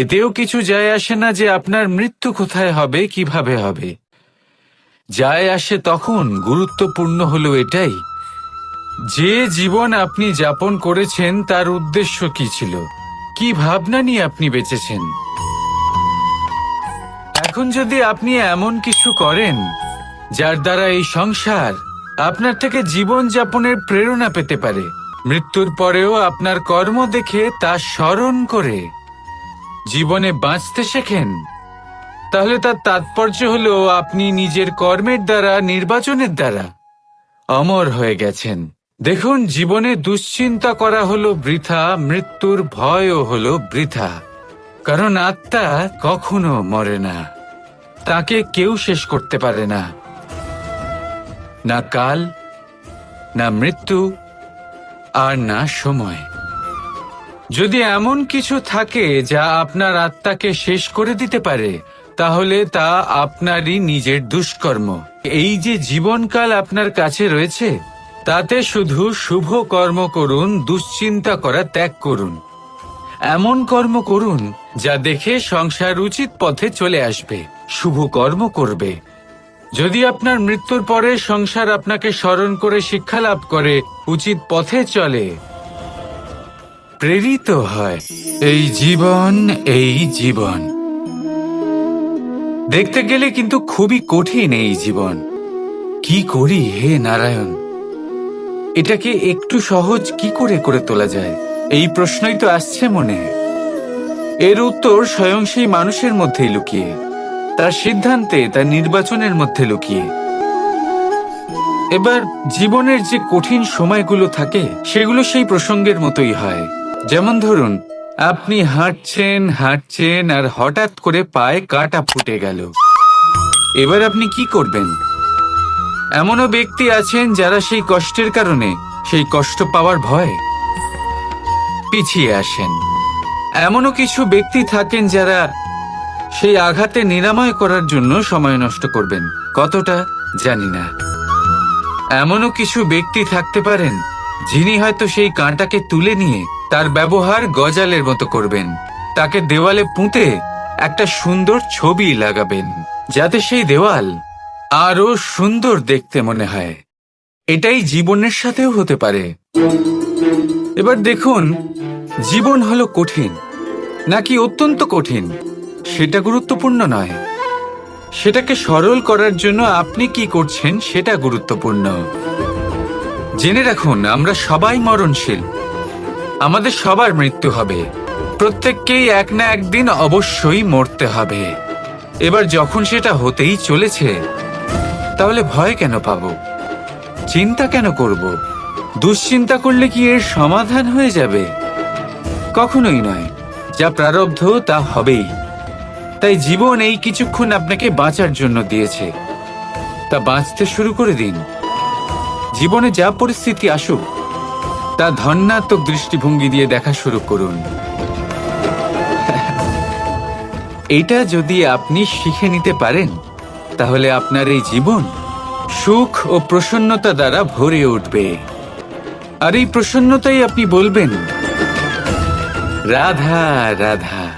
এতেও কিছু যায় আসে না যে আপনার মৃত্যু কোথায় হবে, কীভাবে হবে। যায় আসে তখন গুরুত্বপূর্ণ হলো এটাই, যে জীবন আপনি যাপন করেছেন তার উদ্দেশ্য কি ছিল? কি ভাবনা নিয়ে আপনি বেঁচেছেন? এখন যদি আপনি এমন কিছু করেন, যার দ্বারা এই সংসার আপনার থেকে জীবন যাপনের প্রেরণা পেতে পারে, মৃত্যুর পরেও আপনার কর্ম দেখে তা স্মরণ করে। জীবনে বাঁচতে শেখেন। তাহলে তার তাৎপর্য হলো আপনি নিজের কর্মের দ্বারা, নির্বাচনের দ্বারা অমর হয়ে গেছেন। দেখুন, জীবনে দুশ্চিন্তা করা হলো বৃথা, মৃত্যুর ভয়ও হলো বৃথা। কারণ আত্মা কখনো মরে না। তাকে কেউ শেষ করতে পারে না। না কাল, না মৃত্যু, আর না সময়। যদি এমন কিছু থাকে যা আপনার আত্মাকে শেষ করে দিতে পারে, তাহলে তা আপনারই নিজের দুষ্কর্ম। এই যে জীবনকাল আপনার কাছে রয়েছে, তাতে শুধু শুভ কর্ম করুন, দুশ্চিন্তা করা ত্যাগ করুন। এমন কর্ম করুন যা দেখে সংসার উচিত পথে চলে আসবে, শুভ কর্ম করবে। যদি আপনার মৃত্যুর পরে সংসার আপনাকে স্মরণ করে শিক্ষা লাভ করে, উচিত পথে চলে। প্রেরিত হয়। এই জীবন এই জীবন। দেখতে গেলে কিন্তু খুবই কঠিন এই জীবন। কি করি হে নারায়ণ? এটাকে একটু সহজ কি করে করে তোলা যায়? এই প্রশ্নই তো আসছে মনে। এর উত্তর স্বয়ং সেই মানুষের মধ্যেই লুকিয়ে। তার সিদ্ধান্তে, তার নির্বাচনের মধ্যে লুকিয়ে। এবার জীবনের যে কঠিন সময়গুলো থাকে, সেগুলো সেই প্রসঙ্গের মতোই হয়। যেমন ধরুন, আপনি হাঁটছেন হাঁটছেন আর হঠাৎ করে পায়ে কাটা ফুটে গেল। এবার আপনি কি করবেন? এমনও ব্যক্তি আছেন যারা সেই কষ্টের কারণে সেই কষ্ট পাওয়ার ভয় পিছিয়ে আসেন। এমনও কিছু ব্যক্তি থাকেন যারা সেই আঘাতে নিরাময় করার জন্য সময় নষ্ট করবেন। কতটা? জানি না। এমনও কিছু ব্যক্তি থাকতে পারেন যিনি হয়তো সেই কাঁটাকে তুলে নিয়ে তার ব্যবহার গজালের মতো করবেন। তাকে দেওয়ালে পুঁতে একটা সুন্দর ছবি লাগাবেন, যাতে সেই দেওয়াল আরও সুন্দর দেখতে মনে হয়। এটাই জীবনের সাথেও হতে পারে। এবার দেখুন, জীবন হলো কঠিন, নাকি অত্যন্ত কঠিন? সেটা গুরুত্বপূর্ণ নয়। সেটাকে সরল করার জন্য আপনি কি করছেন সেটা গুরুত্বপূর্ণ। জেনে রাখুন, আমরা সবাই মরণশীল। আমাদের সবার মৃত্যু হবে। প্রত্যেককেই এক না একদিন অবশ্যই মরতে হবে। এবার যখন সেটা হতেই চলেছে, তাহলে ভয় কেন পাব? চিন্তা কেন করব? দুশ্চিন্তা করলে কি এর সমাধান হয়ে যাবে? কখনোই নয়। যা প্রারব্ধ, তা হবেই। তাই জীবন এই কিছুক্ষণ আপনাকে বাঁচার জন্য দিয়েছে। তা বাঁচতে শুরু করে দিন। জীবনে যা পরিস্থিতি আসুক, তা ধন্যাত্মক দৃষ্টিভঙ্গি দিয়ে দেখা শুরু করুন। এটা যদি আপনি শিখে নিতে পারেন, তাহলে আপনার এই জীবন সুখ ও প্রসন্নতা দ্বারা ভরে উঠবে। আর এই প্রসন্নতাই আপনি বলবেন, রাধা রাধা।